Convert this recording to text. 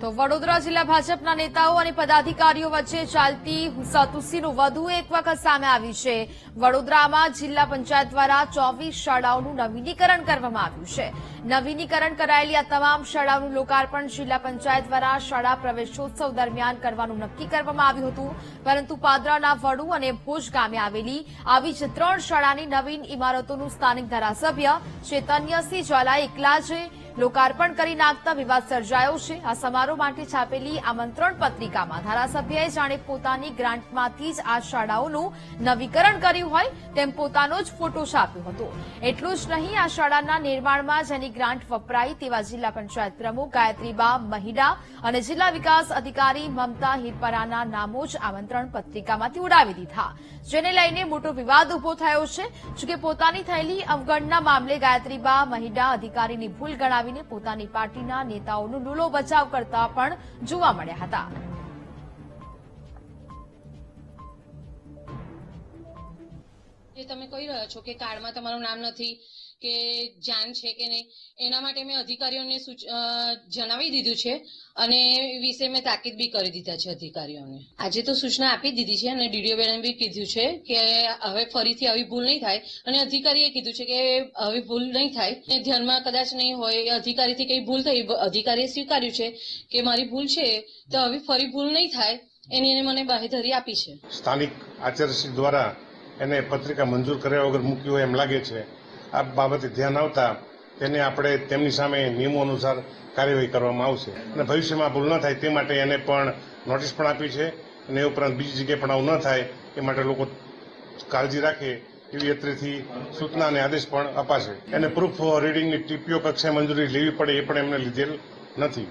તો વડોદરા જિલ્લા ભાજપના નેતાઓ અને પદાધિકારીઓ વચ્ચે ચાલતી હુસાતુસીનું વધુ એક વખત સામે આવ્યું છે. વડોદરામાં જિલ્લા પંચાયત દ્વારા ચોવીસ શાળાઓનું નવીનીકરણ કરવામાં આવ્યું છે. નવીનીકરણ કરાયેલી આ તમામ શાળાઓનું લોકાર્પણ જિલ્લા પંચાયત દ્વારા શાળા પ્રવેશોત્સવ દરમિયાન કરવાનું નક્કી કરવામાં આવ્યું હતું. પરંતુ પાદરાના વડુ અને ભોજ ગામે આવેલી આવી જ ત્રણ શાળાની નવીન ઇમારતોનું સ્થાનિક ધારાસભ્ય ચેતન્યસિંહ જ્વાલા એકલા જ લોકાર્પણ કરી નાખતા વિવાદ સર્જાયો છે. આ સમારોહ માટે છાપેલી આમંત્રણ પત્રિકામાં ધારાસભ્યએ જાણે પોતાની ગ્રાન્ટમાંથી જ આ શાળાઓનું નવીકરણ કર્યું હોય તેમ પોતાનો જ ફોટો છાપ્યો હતો. એટલું જ નહીં, આ શાળાના નિર્માણમાં જેની ગ્રાન્ટ વપરાઈ તેવા જિલ્લા પંચાયત પ્રમુખ ગાયત્રીબા મહિડા અને જિલ્લા વિકાસ અધિકારી મમતા હિરપરાના નામો જ આમંત્રણ પત્રિકામાંથી ઉડાવી દીધા. જેને લઈને મોટો વિવાદ ઊભો થયો છે. જોકે પોતાની થયેલી અવગણના મામલે ગાયત્રીબા મહિડા અધિકારીની ભૂલ ગણાવીને પોતાની પાર્ટીના નેતાઓનો લૂલો બચાવ કરતા પણ જોવા મળ્યા હતા. જે તમે કહી રહ્યા છો કે કાર્ડમાં તમારું નામ નથી, કે જાન છે કે નહીં, એના માટે મેં અધિકારીઓને જણાવી દીધું છે અને વિશે મેં તાકીદ બી કરી દીધા છે અધિકારીઓને. આજે તો સૂચના આપી દીધી છે અને ડીડીઓ બેને બી કીધું છે કે હવે ફરીથી આવી ભૂલ નહીં થાય અને અધિકારીએ કીધું છે કે હવે ભૂલ નહીં થાય. ધ્યાનમાં કદાચ નહીં હોય અધિકારીથી કઈ ભૂલ થઈ અધિકારીએ સ્વીકાર્યું છે કે મારી ભૂલ છે, તો હવે ફરી ભૂલ નહીં થાય, એની એને મને બાહેધરી આપી છે. સ્થાનિક આચાર્યશ્રી દ્વારા એને પત્રિકા મંજૂર કર્યા વગર મૂકી હોય એમ લાગે છે. આ બાબતે ધ્યાન આવતા તેને આપણે તેમની સામે નિયમો અનુસાર કાર્યવાહી કરવામાં આવશે. અને ભવિષ્યમાં ભૂલ ન થાય તે માટે એને પણ નોટિસ પણ આપી છે. અને એ ઉપરાંત બીજી જગ્યાએ પણ આવું ન થાય એ માટે લોકો કાળજી રાખે એવી અત્રેથી સૂચના અને આદેશ પણ અપાશે. એને પ્રૂફ રીડિંગની ટીપીઓ કક્ષાએ મંજૂરી લેવી પડે એ પણ એમને લીધેલ નથી.